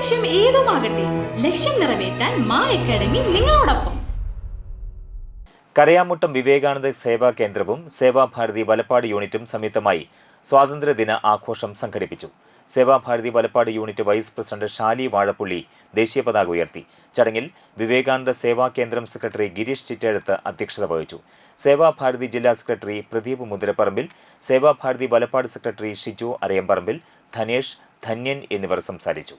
ലക്ഷ്യം ഏതുമാകട്ടെ ലക്ഷ്യം നിറവേറ്റാൻ മാ അക്കാഡമി നിങ്ങളോടൊപ്പം. കരയാമുട്ടം വിവേകാനന്ദ സേവാ കേന്ദ്രവും സേവാഭാരതി വലപ്പാട് യൂണിറ്റും സംയുക്തമായി സ്വാതന്ത്ര്യദിന ആഘോഷം സംഘടിപ്പിച്ചു. Sevabharati Valappad unit vice president Shali Vazhappully ദേശീയ പതാക ഉയർത്തി. ചടങ്ങിൽ വിവേകാനന്ദ സേവാ കേന്ദ്രം സെക്രട്ടറി ഗിരീഷ് ചിറ്റെഴുത്ത് അധ്യക്ഷത വഹിച്ചു. സേവാഭാരതി ജില്ലാ സെക്രട്ടറി പ്രദീപ് മുതിരപ്പറമ്പിൽ സേവാഭാരതി വലപ്പാട് സെക്രട്ടറി ഷിജു അരയമ്പറമ്പിൽ ധനേഷ് ധന്യൻ എന്നിവർ സംസാരിച്ചു.